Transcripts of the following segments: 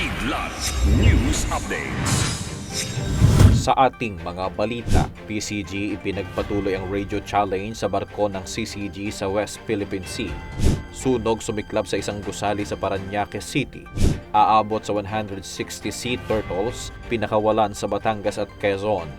Kidlat News Updates. Sa ating mga balita, PCG ipinagpatuloy ang radio challenge sa barko ng CCG sa West Philippine Sea. Sunog sumiklab sa isang gusali sa Paranaque City. Aabot sa 160 sea turtles, pinakawalan sa Batangas at Quezon.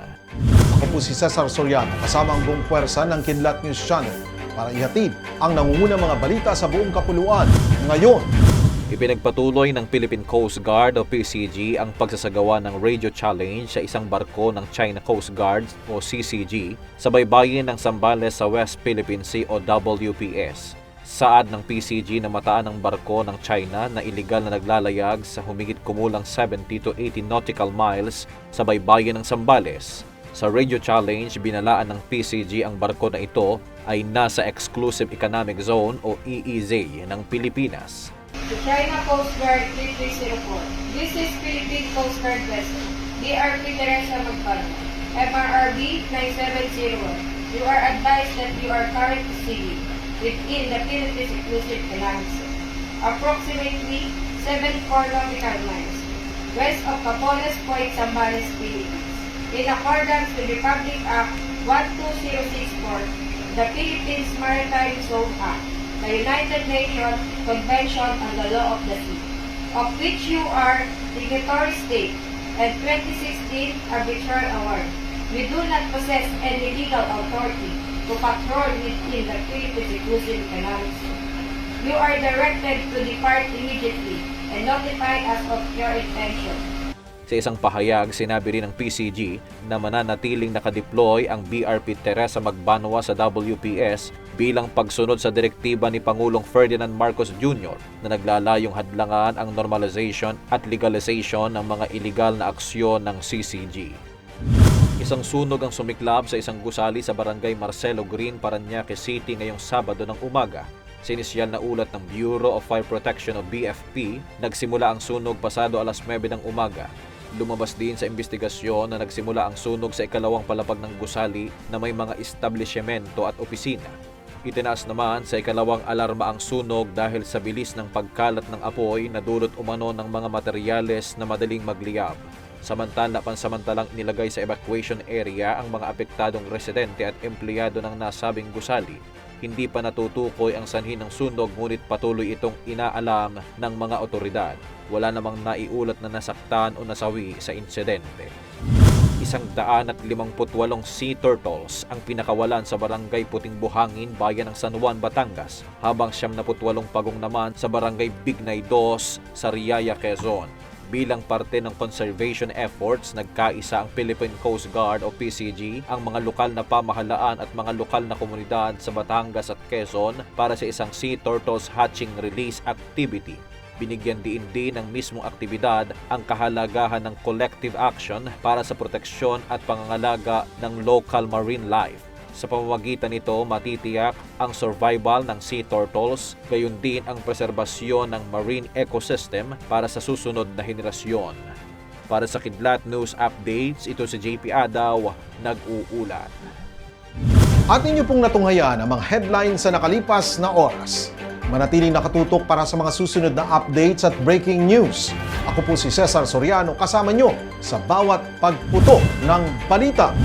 Ako po si Cesar Soriano kasama ang buong puwersa ng Kidlat News Channel para ihatid ang nangungunang mga balita sa buong kapuluan ngayon. Ipinagpatuloy ng Philippine Coast Guard o PCG ang pagsasagawa ng radio challenge sa isang barko ng China Coast Guard o CCG sa baybayin ng Zambales sa West Philippine Sea o WPS. Saad ng PCG na mataan ng barko ng China na iligal na naglalayag sa humigit kumulang 70 to 80 nautical miles sa baybayin ng Zambales. Sa radio challenge, binalaan ng PCG ang barko na ito ay nasa Exclusive Economic Zone o EEZ ng Pilipinas. To China Coast Guard 3304. This is Philippine Coast Guard vessel. DRP Teresa Magpano. MRRB 9701. You are advised that you are currently sailing within the Philippines Exclusive Economic Zone. Approximately 74 nautical miles west of Capones Point, Zambales, Philippines. In accordance with Republic Act 12064, the Philippines Maritime Zone Act, the United Nations Convention on the Law of the Sea, of which you are signatory state, and 2016 arbitral award. We do not possess any legal authority to patrol within the Philippines Exclusive Economic Zone. You are directed to depart immediately and notify us of your intention. Sa isang pahayag, sinabi rin ng PCG na mananatiling nakadeploy ang BRP Teresa Magbanwa sa WPS bilang pagsunod sa direktiba ni Pangulong Ferdinand Marcos Jr. na naglalayong hadlangan ang normalization at legalization ng mga iligal na aksyon ng CCG. Isang sunog ang sumiklab sa isang gusali sa barangay Marcelo Green, Paranaque City ngayong Sabado ng umaga. Sinisyal na ulat ng Bureau of Fire Protection o BFP, nagsimula ang sunog pasado alas 9 ng umaga. Lumabas din sa investigasyon na nagsimula ang sunog sa ikalawang palapag ng gusali na may mga establishmento at opisina. Itinaas naman sa ikalawang alarma ang sunog dahil sa bilis ng pagkalat ng apoy na dulot umano ng mga materyales na madaling magliyab. Samantala, pansamantalang nilagay sa evacuation area ang mga apektadong residente at empleyado ng nasabing gusali. Hindi pa natutukoy ang sanhi ng sunog ngunit patuloy itong inaalam ng mga otoridad. Wala namang naiulat na nasaktan o nasawi sa insidente. Isang daan at limamput walong sea turtles ang pinakawalan sa barangay Puting Buhangin, bayan ng San Juan, Batangas, habang siyam na pagong naman sa barangay Bignay 2 sa Riaya, Quezon. Bilang parte ng conservation efforts, nagkaisa ang Philippine Coast Guard o PCG, ang mga lokal na pamahalaan at mga lokal na komunidad sa Batangas at Quezon para sa isang sea turtles hatching release activity. Binigyan din din ng mismong aktibidad ang kahalagahan ng collective action para sa proteksyon at pangangalaga ng local marine life. Sa pamamagitan nito, matitiyak ang survival ng sea turtles, gayon din ang preserbasyon ng marine ecosystem para sa susunod na henerasyon. Para sa Kidlat News Updates, ito si JP Adaw, nag-uulat. At ninyo pong natunghayan ang mga headlines sa nakalipas na oras. Manatiling nakatutok para sa mga susunod na updates at breaking news. Ako po si Cesar Soriano kasama nyo sa bawat pagputo ng balita.